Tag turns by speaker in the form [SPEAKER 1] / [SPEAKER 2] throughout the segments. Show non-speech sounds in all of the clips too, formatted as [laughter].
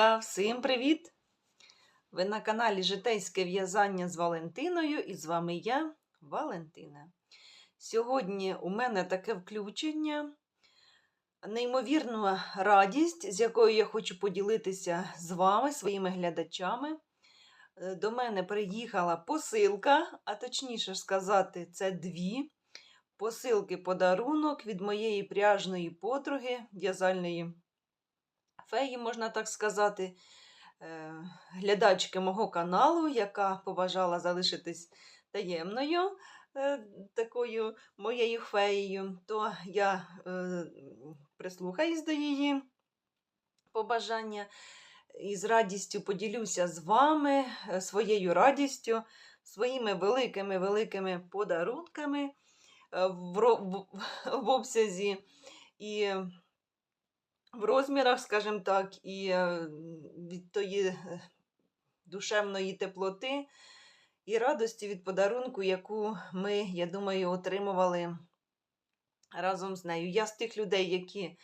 [SPEAKER 1] Дівчатка, всім привіт! Ви на каналі Житейське в'язання з Валентиною і з вами я, Валентина. Сьогодні у мене таке включення, неймовірна радість, з якою я хочу поділитися з вами, своїми глядачами. Е, До мене приїхала посилка, а точніше сказати, це дві посилки подарунок від моєї пряжної подруги, в'язальної феї, можна так сказати, е, глядачки мого каналу, яка побажала залишитись таємною е, такою моєю феєю, то я е, прислухаюсь до її побажання і з радістю поділюся з вами своєю радістю, своїми великими-великими подарунками в обсязі. І в розмірах, скажімо так, і е, від тої е, душевної теплоти і радості від подарунку, яку ми, я думаю, отримували разом з нею. Я з тих людей, які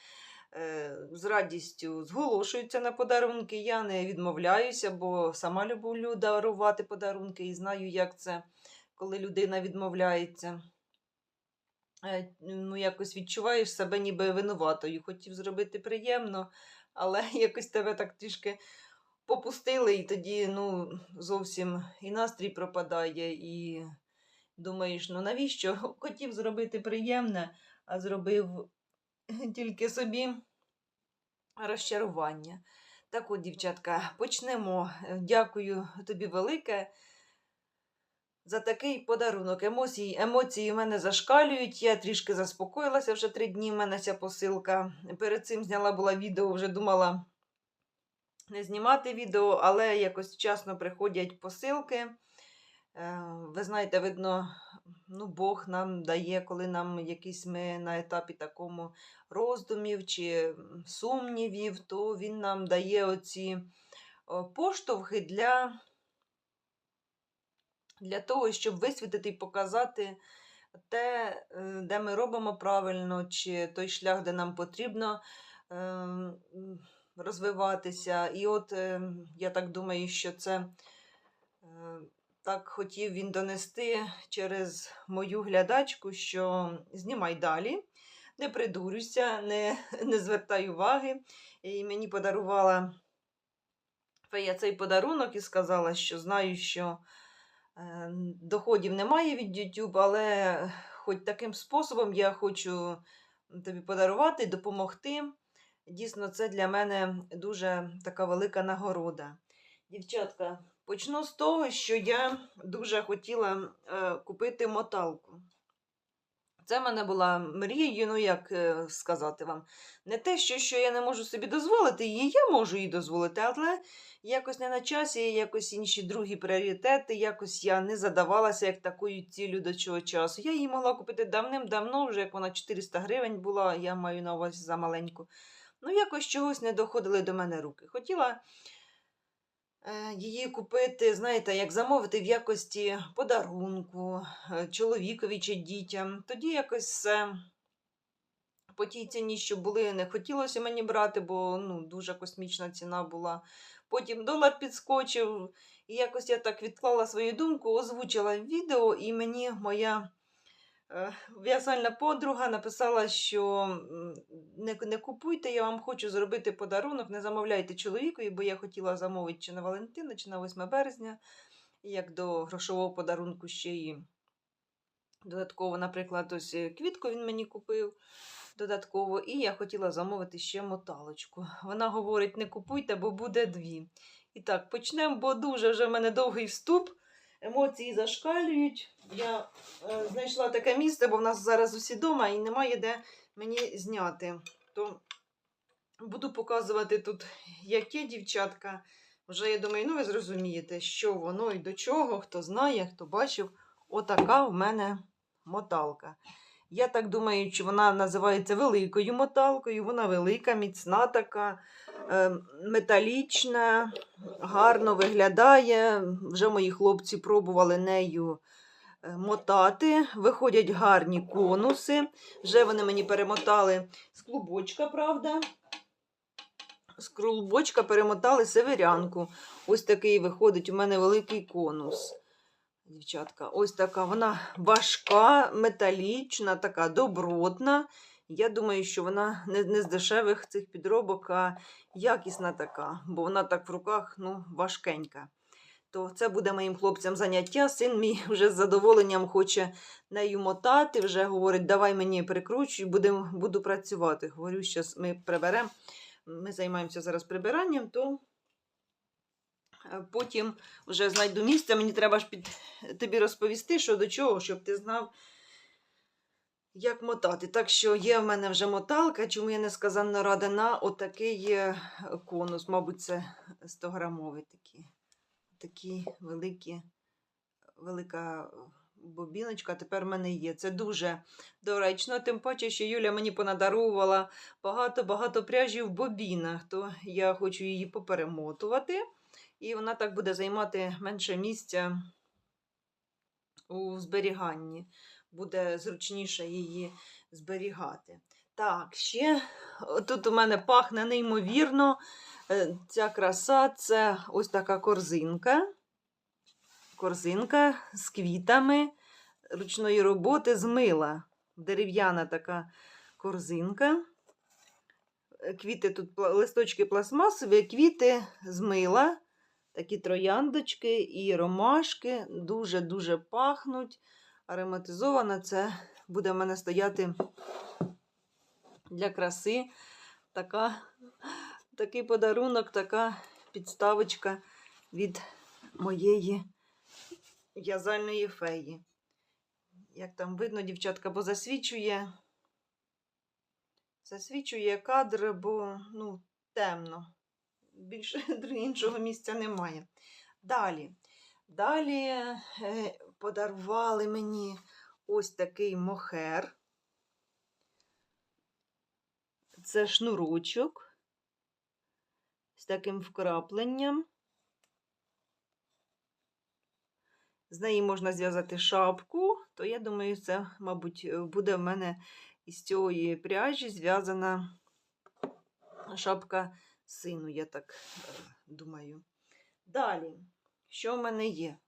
[SPEAKER 1] е, з радістю зголошуються на подарунки. Я не відмовляюся, бо сама люблю дарувати подарунки і знаю, як це, коли людина відмовляється. Е, Ну, якось відчуваєш себе ніби винуватою. Хотів зробити приємно, але [laughs] якось тебе так трішки попустили, і тоді ну, зовсім і настрій пропадає, і думаєш, ну навіщо? [laughs] Хотів зробити приємне, а зробив [laughs] тільки собі розчарування. Так от, дівчатка, почнемо. Дякую тобі велике за такий подарунок. Емоції, емоції в мене зашкалюють. Я трішки заспокоїлася вже три дні. в мене ця посилка. Перед цим зняла була відео, вже думала не знімати відео, але якось вчасно приходять посилки. Е, Ви знаєте, видно, ну, Бог нам дає, коли нам якісь ми на етапі такому роздумів чи сумнівів, то Він нам дає оці поштовхи для, для того, щоб висвітити і показати те, е, де ми робимо правильно, чи той шлях, де нам потрібно е, розвиватися. І от е, я так думаю, що це. е, так хотів він донести через мою глядачку, що знімай далі, не придурюйся, не, не звертай уваги. І мені подарувала фея цей подарунок і сказала, що знаю, що доходів немає від YouTube, але хоч таким способом я хочу тобі подарувати, допомогти. Дійсно, це для мене дуже така велика нагорода. Дівчатка, почну з того, що я дуже хотіла е, купити моталку. Це в мене була мрією, ну як е, сказати вам, не те, що, що я не можу собі дозволити її, я можу її дозволити, але якось не на часі, якось інші другі пріоритети, якось я не задавалася як такою цілю до цього часу. Я її могла купити давним-давно, вже як вона 400 гривень була, я маю на увазі за маленьку. Ну, якось чогось не доходили до мене руки. Хотіла її купити, знаєте, як замовити в якості подарунку е, чоловікові чи дітям. Тоді якось все по тій ціні, що були, не хотілося мені брати, бо ну, дуже космічна ціна була. Потім долар підскочив, і якось я так відклала свою думку, озвучила відео, і мені моя е, в'язальна подруга написала, що не, не купуйте, я вам хочу зробити подарунок, не замовляйте чоловікові, бо я хотіла замовити чи на Валентина, чи на 8 березня, як до грошового подарунку ще і додатково, наприклад, ось е, квітку він мені купив додатково, і я хотіла замовити ще моталочку. Вона говорить: не купуйте, бо буде дві. І так, почнемо, бо дуже вже в мене довгий вступ. Емоції зашкалюють. Я е, знайшла таке місце, бо в нас зараз усі вдома і немає де мені зняти. То буду показувати тут, яке дівчатка. Вже я думаю, ну ви зрозумієте, що воно і до чого, хто знає, хто бачив. Отака в мене моталка. Я так думаю, що вона називається великою моталкою. Вона велика, міцна така, е, металічна, гарно виглядає. Вже мої хлопці пробували нею е, мотати. Виходять гарні конуси. Вже вони мені перемотали з клубочка, правда. з крулбочка перемотали северянку. Ось такий виходить у мене великий конус. Дівчатка, ось така вона важка, металічна, така добротна. Я думаю, що вона не, не з дешевих цих підробок, а якісна така, бо вона так в руках ну, важкенька. То це буде моїм хлопцям заняття. Син мій [laughs] вже з задоволенням хоче нею мотати, вже говорить, давай мені прикручуй, будем, буду працювати. Говорю, зараз ми приберемо. Ми займаємося зараз прибиранням, то е, потім вже знайду місце. Мені треба ж під тобі розповісти, що до чого, щоб ти знав, як мотати. Так що є в мене вже моталка, чому я не сказана рада на отакий е, конус. Мабуть, це 100 грамовий такий. Такі великі, велика бобіночка тепер в мене є. Це дуже доречно, тим паче, що Юля мені понадарувала багато-багато пряжі в бобінах, то я хочу її поперемотувати. І вона так буде займати менше місця у зберіганні. Буде зручніше її зберігати. Так, ще тут у мене пахне неймовірно. Е, Ця краса це ось така корзинка. Корзинка з квітами ручної роботи з мила. Дерев'яна така корзинка. Е, Квіти тут листочки пластмасові, квіти з мила. Такі трояндочки і ромашки дуже-дуже пахнуть. Ароматизована це буде в мене стояти для краси. Така, такий подарунок, така підставочка від моєї в'язальної феї. Як там видно, дівчатка, бо засвічує. Засвічує кадр, бо ну, темно. Більше [laughs] іншого місця немає. Далі. Далі е, подарували мені ось такий мохер. Це шнурочок з таким вкрапленням. З неї можна зв'язати шапку, то я думаю, це, мабуть, буде в мене із цієї пряжі зв'язана шапка сину, я так е, думаю. Далі, що в мене є?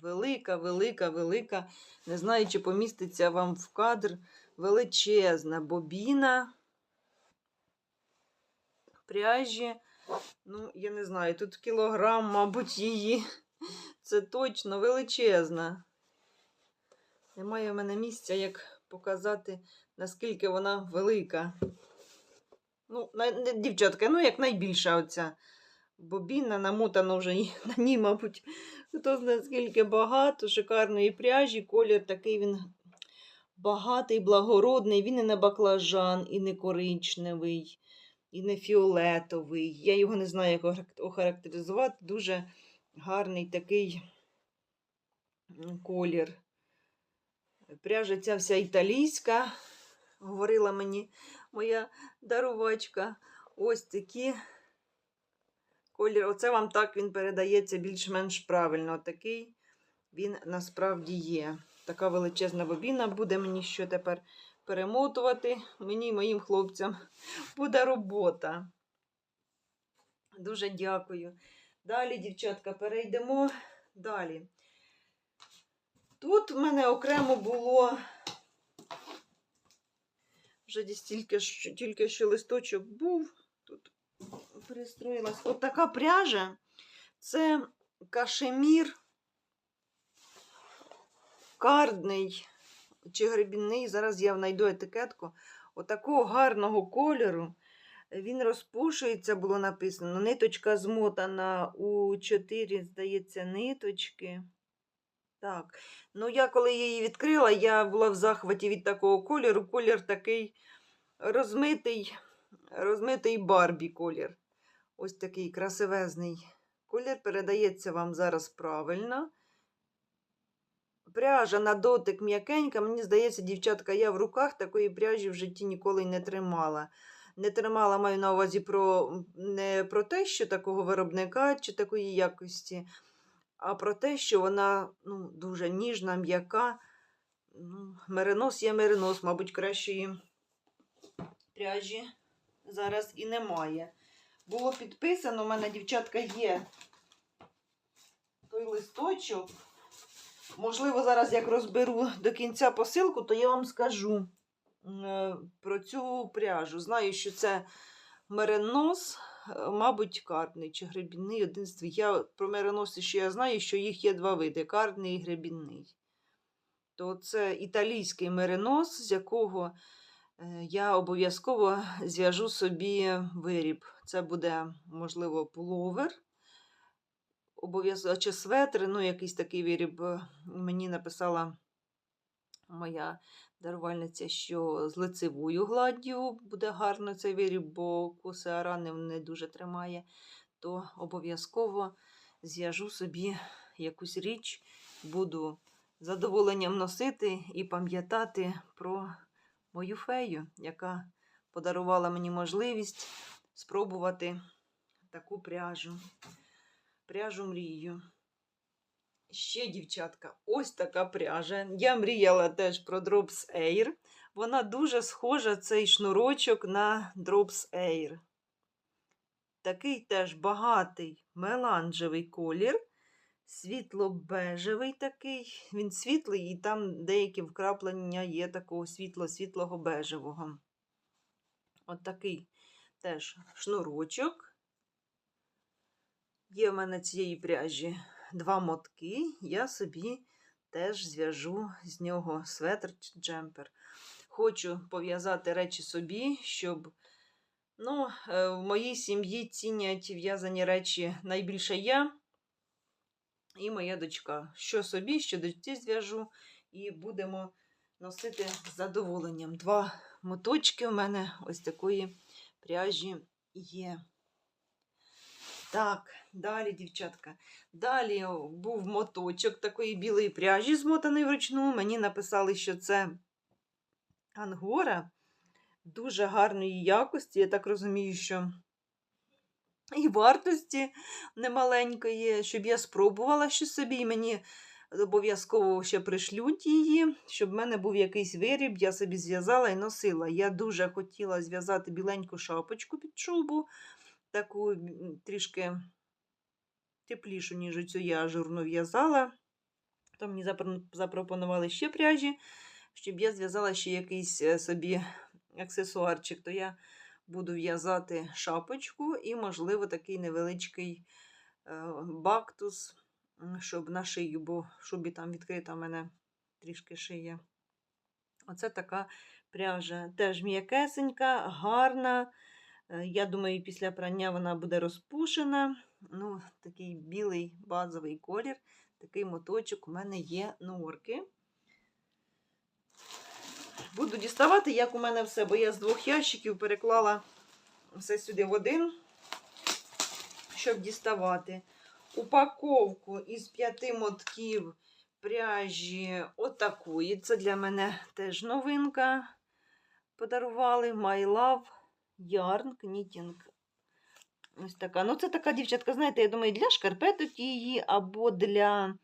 [SPEAKER 1] Велика, велика, велика, не знаю, чи поміститься вам в кадр величезна бобіна пряжі. Ну, я не знаю, тут кілограм, мабуть, її. Це точно величезна. Немає в мене місця, як показати, наскільки вона велика. Ну, дівчатка, ну як найбільша оця бобіна, намотана вже [laughs] на ній, мабуть, хто знає, скільки багато, шикарної пряжі. Колір такий він багатий, благородний. Він і не баклажан, і не коричневий, і не фіолетовий. Я його не знаю, як охарак- охарактеризувати. Дуже гарний такий колір. Пряжа ця вся італійська, говорила мені моя дарувачка. Ось такі колір. Оце вам так він передається більш-менш правильно. Такий він насправді є. Така величезна бобіна буде мені що тепер перемотувати. Мені і моїм хлопцям [laughs] буде робота. Дуже дякую. Далі, дівчатка, перейдемо далі. Тут в мене окремо було вже тільки що листочок був. Пристроїлась. От така пряжа. Це кашемір кардний чи гребінний. Зараз я знайду етикетку. Отакого гарного кольору. Він розпушується, було написано. Ниточка змотана у 4, здається, ниточки. Так. Ну, я коли її відкрила, я була в захваті від такого кольору. Колір такий розмитий, розмитий Барбі колір. Ось такий красивезний колір. Передається вам зараз правильно. Пряжа на дотик м'якенька. Мені здається, дівчатка, я в руках такої пряжі в житті ніколи не тримала. Не тримала, маю на увазі про, не про те, що такого виробника чи такої якості, а про те, що вона ну, дуже ніжна, м'яка. Ну, меринос є меринос, мабуть, кращої пряжі зараз і немає. Було підписано, у мене дівчатка є той листочок. Можливо, зараз як розберу до кінця посилку, то я вам скажу е, про цю пряжу. Знаю, що це меренос, е, мабуть, карний чи гребінний. Один. Я про мереноси ще я знаю, що їх є два види: карний і гребінний. То це італійський меренос, з якого е, я обов'язково зв'яжу собі виріб. Це буде, можливо, пуловер обов'язково чи светр, ну, якийсь такий виріб. е, Мені написала моя дарувальниця, що з лицевою гладдю буде гарно цей виріб, бо коси арани не дуже тримає, то обов'язково зв'яжу собі якусь річ, буду задоволенням носити і пам'ятати про мою фею, яка подарувала мені можливість спробувати таку пряжу пряжу мрію. Ще, дівчатка, ось така пряжа. Я мріяла теж про Drops Air. Вона дуже схожа, цей шнурочок на Drops Air. Такий теж багатий меланжевий колір. Світло-бежевий такий. Він світлий, і там деякі вкраплення є такого світло-світлого бежевого. От такий теж шнурочок. Є в мене цієї пряжі два мотки, я собі теж зв'яжу з нього светр джемпер. Хочу пов'язати речі собі, щоб ну, е, в моїй сім'ї цінять в'язані речі найбільше я і моя дочка. Що собі, що дочці зв'яжу, і будемо носити з задоволенням. Два моточки у мене ось такої пряжі є. Так, далі, дівчатка. Далі був моточок такої білої пряжі, змотаний вручну. Мені написали, що це ангора дуже гарної якості. Я так розумію, що і вартості немаленької, щоб я спробувала щось собі, і мені обов'язково ще пришлють її, щоб в мене був якийсь виріб, я собі зв'язала і носила. Я дуже хотіла зв'язати біленьку шапочку під шубу таку трішки теплішу, ніж оцю я ажурну в'язала. То мені запропонували ще пряжі, щоб я зв'язала ще якийсь е, собі аксесуарчик. То я буду в'язати шапочку і, можливо, такий невеличкий е, бактус, щоб на шию, бо в шубі там відкрита в мене трішки шия. Оце така пряжа. Теж м'якесенька, гарна. Е, Я думаю, після прання вона буде розпушена. Ну, такий білий базовий колір. Такий моточок у мене є норки. Буду діставати, як у мене все, бо я з двох ящиків переклала все сюди в один, щоб діставати. Упаковку із п'яти мотків пряжі отакої. Це для мене теж новинка. Подарували My Love Yarn Knitting. Ось така. Ну, це така дівчатка, знаєте, я думаю, для шкарпеток її або для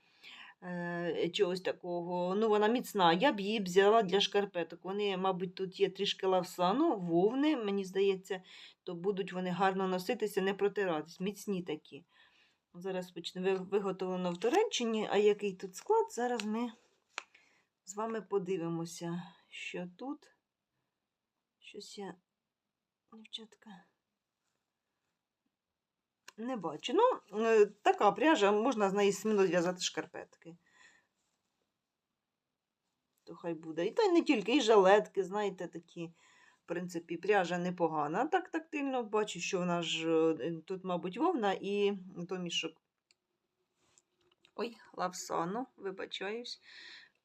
[SPEAKER 1] е, чогось такого. Ну, вона міцна. Я б її взяла для шкарпеток. Вони, мабуть, тут є трішки лавсану, вовни, мені здається, то будуть вони гарно носитися, не протиратись. Міцні такі. Зараз почне виготовлено в Туреччині, а який тут склад, зараз ми з вами подивимося, що тут. Щось я, дівчатка, не бачу. Ну, е, така пряжа, можна з неї сміло зв'язати шкарпетки. То хай буде. І й не тільки, і жалетки, знаєте, такі, принципі, пряжа непогана. Так тактильно бачу, що вона ж е, тут, мабуть, вовна і домішок. Ой, лавсану, вибачаюсь.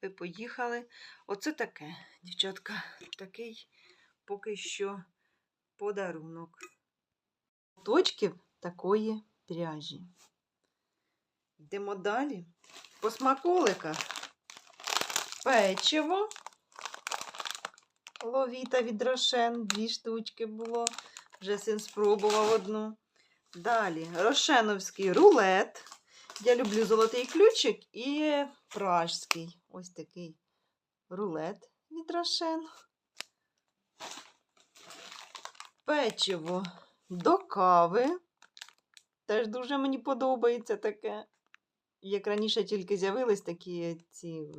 [SPEAKER 1] Ви поїхали. Оце таке, дівчатка, такий поки що подарунок. Точків такої пряжі. Йдемо далі. По смаколиках. Печиво. Ловіта від Рошен. Дві штучки було. Вже син спробував одну. Далі рошеновський рулет. Я люблю золотий ключик і пражський. Ось такий рулет від Рошен. Печиво до кави. Теж дуже мені подобається таке. Як раніше тільки з'явились такі ці,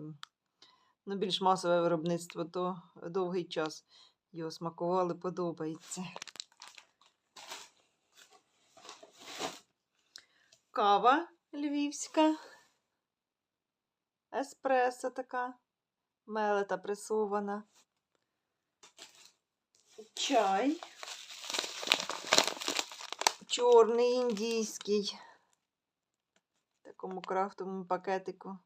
[SPEAKER 1] ну, більш масове виробництво, то довгий час його смакували, подобається. Кава львівська. Еспресо така. Мелета пресована. Чай. Чорний індійський. В такому крафтовому пакетику.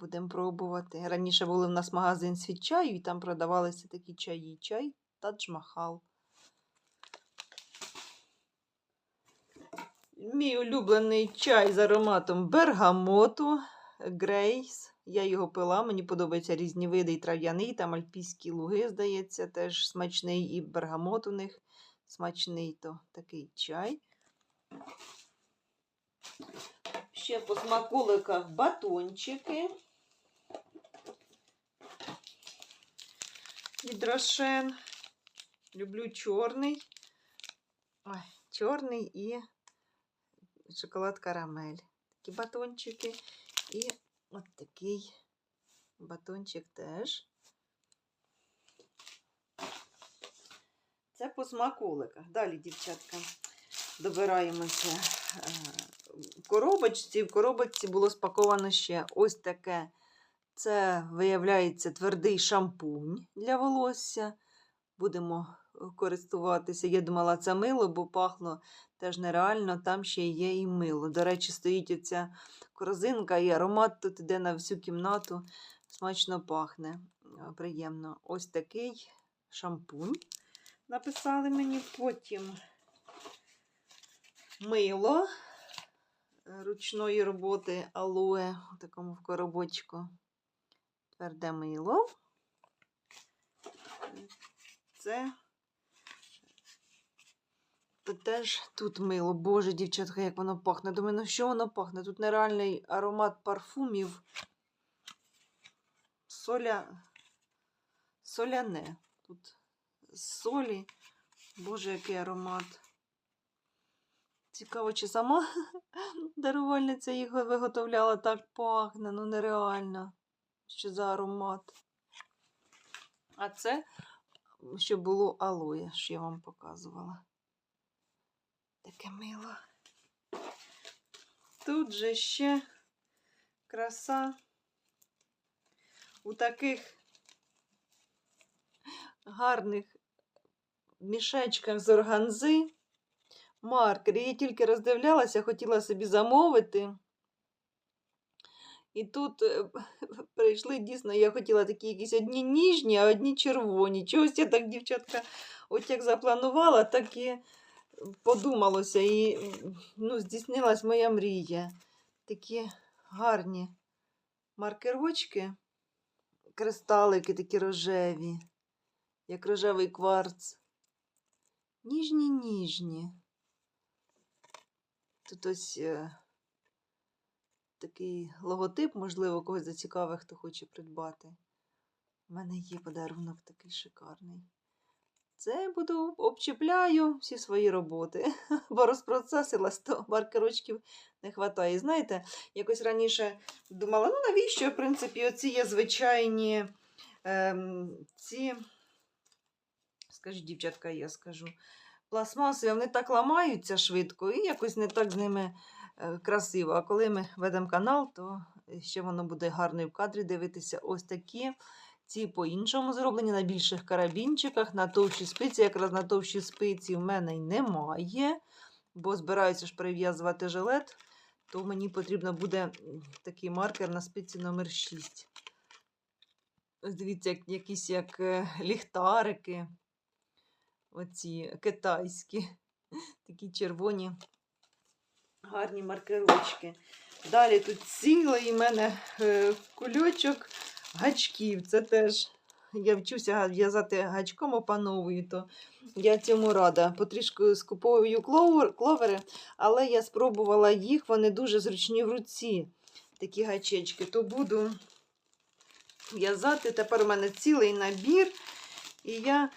[SPEAKER 1] Будемо пробувати. Раніше були в нас магазин світ чаю, і там продавалися такі чаї. Чай Тадж Махал. Мій улюблений чай з ароматом бергамоту. Грейс. Я його пила, мені подобаються різні види, і трав'яний, там альпійські луги, здається, теж смачний, і бергамот у них смачний, то такий чай. Ще по смаколиках батончики. Від Рошен. Люблю чорний. Ой, чорний і шоколад карамель. Такі батончики. І от такий батончик теж. Це по смаколиках. Далі, дівчатка, добираємося е, в коробочці. В коробочці було спаковано ще ось таке. Це, виявляється, твердий шампунь для волосся. Будемо е, користуватися. Я думала, це мило, бо пахло теж нереально. Там ще є і мило. До речі, стоїть оця корзинка, і аромат тут іде на всю кімнату. Смачно пахне. е, Приємно. Ось такий шампунь. Написали мені потім мило ручної роботи алоe у такому в коробочку. Тверде мило. Це то теж тут мило. Боже, дівчатка, як воно пахне. Думаю, ну що воно пахне? Тут нереальний аромат парфумів. Соля... Соляне. Тут солі. Боже, який аромат. Цікаво, чи сама [laughs] дарувальниця їх виготовляла так пахне. Ну, нереально. Що за аромат. А це, що було алоє, що я вам показувала. Таке мило. Тут же ще краса у таких гарних мішечках з органзи. Маркери. Я тільки роздивлялася, хотіла собі замовити. І тут е, [laughs] прийшли дійсно, я хотіла такі якісь одні ніжні, а одні червоні. Чогось я так, дівчатка, от як запланувала, так і подумалося. І ну, здійснилась моя мрія. Такі гарні маркерочки, кристалики такі рожеві, як рожевий кварц. Ніжні, ніжні. Тут ось е, такий логотип, можливо, когось зацікавить, хто хоче придбати. У мене є подарунок такий шикарний. Це буду обчіпляю всі свої роботи, [laughs] бо розпроцесилась, то маркерочків не вистачає. Знаєте, якось раніше думала, ну навіщо, в принципі, оці є звичайні ем, ці, скажіть, дівчатка, я скажу, пластмаси, вони так ламаються швидко і якось не так з ними красиво. А коли ми ведемо канал, то ще воно буде гарно в кадрі дивитися. Ось такі. Ці по-іншому зроблені на більших карабінчиках, на товщі спиці. Якраз на товщі спиці в мене й немає, бо збираюся ж прив'язувати жилет, то мені потрібно буде такий маркер на спиці номер 6. Ось дивіться, як, якісь як е, ліхтарики, оці китайські, [laughs] такі червоні, гарні маркерочки. Далі тут цілий у мене е, кульочок гачків. Це теж я вчуся в'язати гачком, опановую, то я цьому рада. Потрішку скуповую кловери, але я спробувала їх, вони дуже зручні в руці, такі гачечки. То буду в'язати. Тепер у мене цілий набір. І я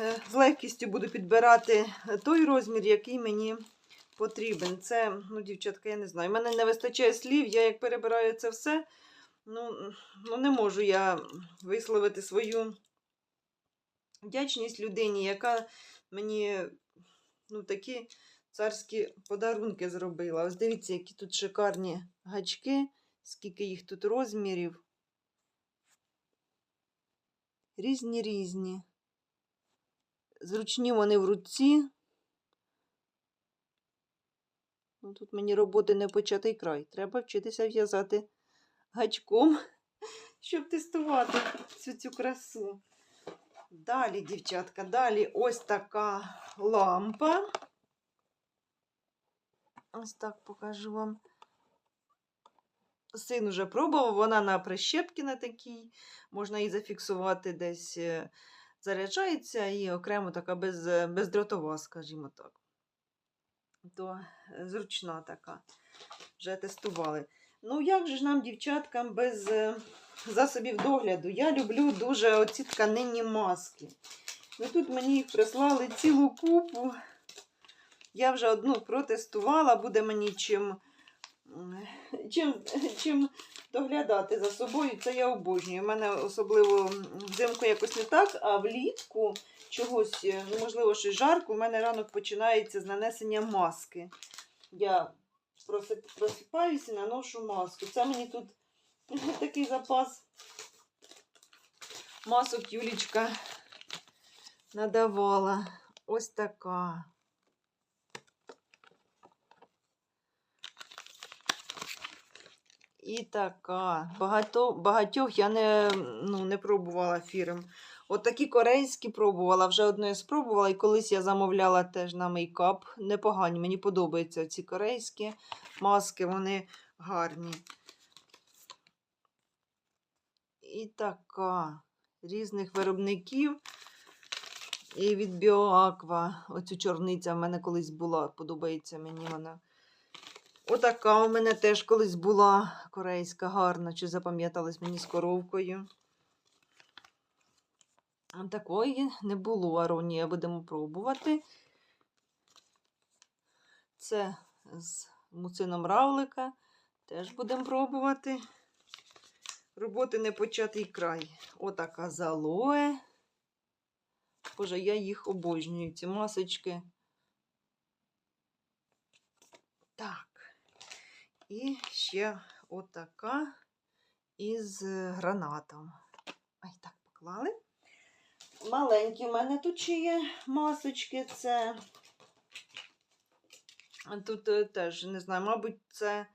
[SPEAKER 1] е, з легкістю буду підбирати той розмір, який мені потрібен. Це, ну, дівчатка, я не знаю. У мене не вистачає слів, я як перебираю це все, ну, ну не можу я висловити свою вдячність людині, яка мені ну, такі царські подарунки зробила. Ось дивіться, які тут шикарні гачки, скільки їх тут розмірів. Різні різні. Зручні вони в руці. Ну, тут мені роботи не початий край. Треба вчитися в'язати гачком, [laughs] щоб тестувати всю цю красу. Далі, дівчатка, далі ось така лампа. Ось так покажу вам. Син уже пробував, вона на прищепки на такій. Можна її зафіксувати десь, е, заряджається і окремо така без, е, бездротова, скажімо так. То е, зручна така. Вже тестували. Ну, як же ж нам, дівчаткам, без е, засобів догляду? Я люблю дуже оці тканинні маски. Ну, тут мені їх прислали цілу купу. Я вже одну протестувала, буде мені чим, чим, чим доглядати за собою. Це я обожнюю. У мене особливо взимку якось не так, а влітку чогось, е, ну, можливо, щось жарко, у мене ранок починається з нанесення маски. Я просипаюся і наношу маску. Це мені тут [laughs] такий запас масок Юлічка надавала. Ось така. І така. Багато, багатьох я не, ну, не пробувала фірм. От такі корейські пробувала, вже одну я спробувала, і колись я замовляла теж на мейкап. Непогані, мені подобаються ці корейські маски, вони гарні. І така різних виробників. І від Біоаква. Оцю чорниця в мене колись була, подобається мені вона. Отака у мене теж колись була корейська, гарна, чи запам'яталась мені з коровкою. Такої не було аронія, будемо пробувати. Це з муцином равлика. Теж будемо пробувати. Роботи не початий край. Отака залоє. Боже, я їх обожнюю, ці масочки. Так. І ще отака із гранатом. Ай, так, поклали. Маленькі в мене тут ще є масочки. Це тут е, теж, не знаю, мабуть, це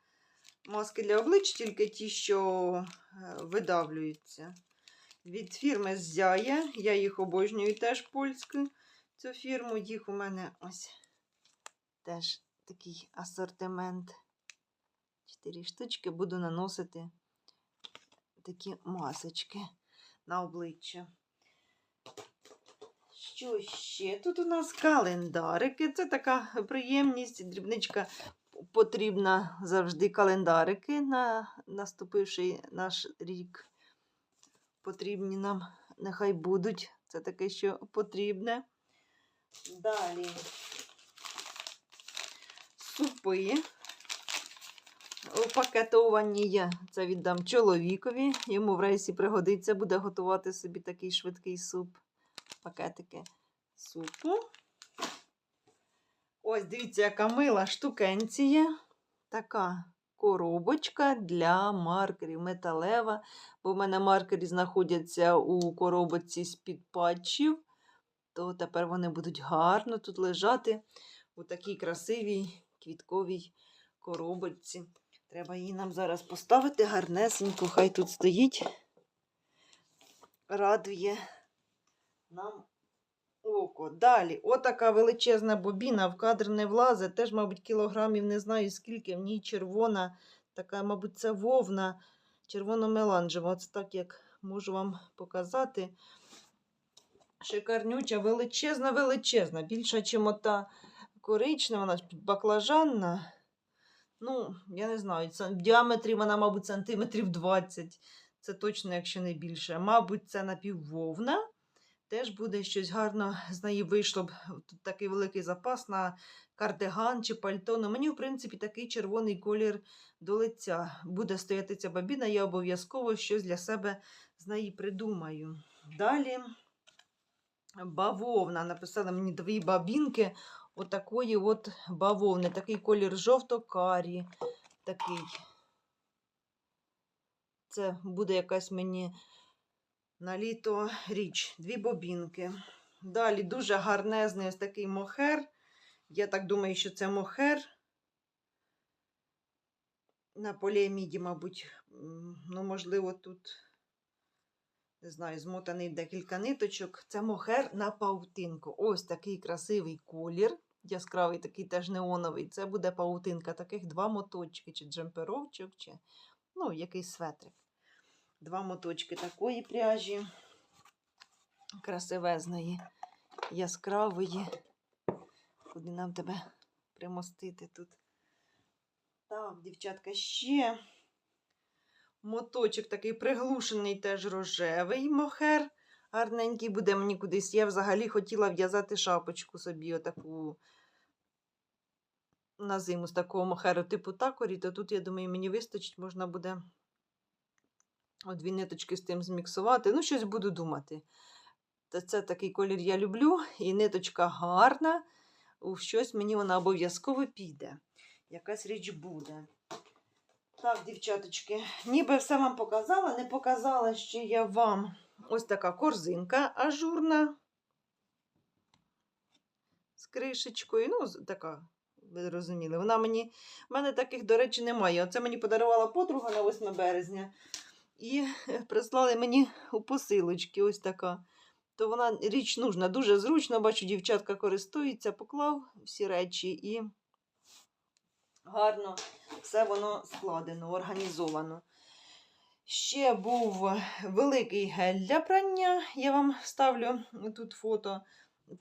[SPEAKER 1] маски для облич, тільки ті, що е, видавлюються. Від фірми Зяє. Я їх обожнюю теж польську цю фірму. Їх у мене ось теж такий асортимент. Чотири штучки буду наносити такі масочки на обличчя. Що ще? Тут у нас календарики. Це така приємність, дрібничка потрібна завжди календарики на наступивший наш рік. Потрібні нам, нехай будуть. Це таке, що потрібне. Далі супи. Упакетовані я це віддам чоловікові. Йому в рейсі пригодиться, буде готувати собі такий швидкий суп. Пакетики супу. Ось, дивіться, яка мила штукенція. Така коробочка для маркерів металева. Бо в мене маркери знаходяться у коробочці з-під патчів. То тепер вони будуть гарно тут лежати у такій красивій квітковій коробочці. Треба її нам зараз поставити гарнесенько, хай тут стоїть. Радує нам око. Далі, отака величезна бобіна в кадр не влазить. Теж, мабуть, кілограмів не знаю скільки. В ній червона, така, мабуть, це вовна червоно-меланжева. Оце так, як можу вам показати. Шикарнюча, величезна, величезна. Більша, ніж ота коричнева, вона баклажанна. Ну, я не знаю, в діаметрі вона, мабуть, сантиметрів 20. Це точно, якщо не більше. Мабуть, це напіввовна. Теж буде щось гарно з неї вийшло б. Тут такий великий запас на кардиган чи пальто. Ну, мені, в принципі, такий червоний колір до лиця. Буде стояти ця бабіна, я обов'язково щось для себе з неї придумаю. Далі бавовна. Написали мені дві бабінки отакої от бавовни. Такий колір жовто-карі. Такий. Це буде якась мені на літо річ. Дві бобінки. Далі дуже гарнезний ось такий мохер. Я так думаю, що це мохер. На поліаміді, мабуть, ну, можливо, тут, не знаю, змотаний декілька ниточок. Це мохер на паутинку. Ось такий красивий колір. Яскравий, такий теж неоновий. Це буде паутинка. Таких два моточки, чи джемперовчик, чи ну, якийсь светрик. Два моточки такої пряжі. Красивезної, яскравої. Куди нам тебе примостити тут? Так, дівчатка, ще моточок такий приглушений, теж рожевий мохер. Гарненький буде мені кудись. Я взагалі хотіла в'язати шапочку собі, отаку на зиму з такого мохеру, типу такорі, то тут, я думаю, мені вистачить, можна буде дві ниточки з тим зміксувати. Ну, щось буду думати. Та це такий колір я люблю, і ниточка гарна. У щось мені вона обов'язково піде. Якась річ буде. Так, дівчаточки, ніби все вам показала, не показала ще я вам ось така корзинка ажурна з кришечкою. Ну, така, ви розуміли. Вона мені, в мене таких, до речі, немає. Оце мені подарувала подруга на 8 березня. І прислали мені у посилочки ось така. То вона річ нужна, дуже зручно, бачу, дівчатка користується, поклав всі речі і гарно все воно складено, організовано. Ще був великий гель для прання. Я вам вставлю тут фото.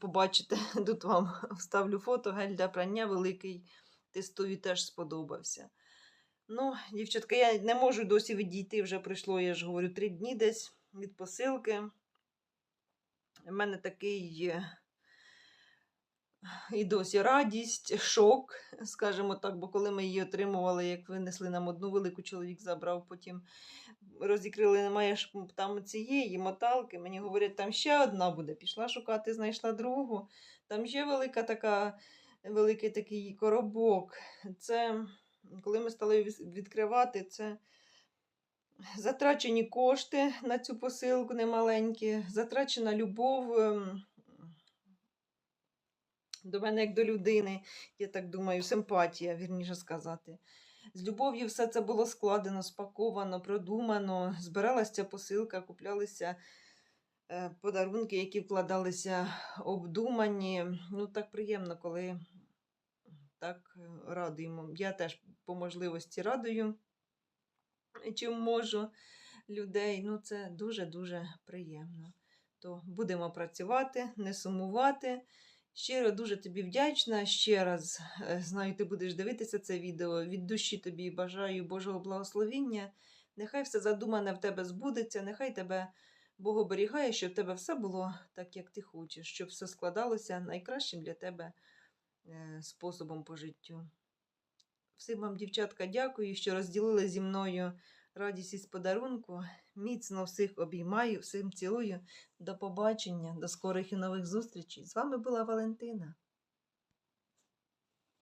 [SPEAKER 1] Побачите, [laughs] тут вам вставлю фото, гель для прання великий. Тестую, теж сподобався. Ну, дівчатка, я не можу досі відійти, вже пройшло, я ж говорю, три дні десь від посилки. У мене такий і досі радість, шок, скажімо так, бо коли ми її отримували, як винесли нам одну велику, чоловік забрав, потім розікрили, немає ж там цієї моталки. Мені говорять, там ще одна буде. Пішла шукати, знайшла другу. Там ще велика така, великий такий коробок. Це коли ми стали відкривати, це затрачені кошти на цю посилку немаленькі, затрачена любов ем, до мене як до людини, я так думаю, симпатія, вірніше сказати. З любов'ю все це було складено, спаковано, продумано. Збиралася посилка, куплялися е, подарунки, які вкладалися обдумані. Ну, так приємно, коли так е, радуємо. Я теж по можливості радую, чим можу людей. Ну, це дуже-дуже приємно. То будемо працювати, не сумувати. Щиро дуже тобі вдячна. Ще раз е, знаю, ти будеш дивитися це відео. Від душі тобі бажаю Божого благословіння. Нехай все задумане в тебе збудеться, нехай тебе Бог оберігає, щоб в тебе все було так, як ти хочеш, щоб все складалося найкращим для тебе е, способом по життю. Всім вам, дівчатка, дякую, що розділили зі мною радість із подарунку. Міцно всіх обіймаю, всім цілую. До побачення, до скорих і нових зустрічей. З вами була Валентина.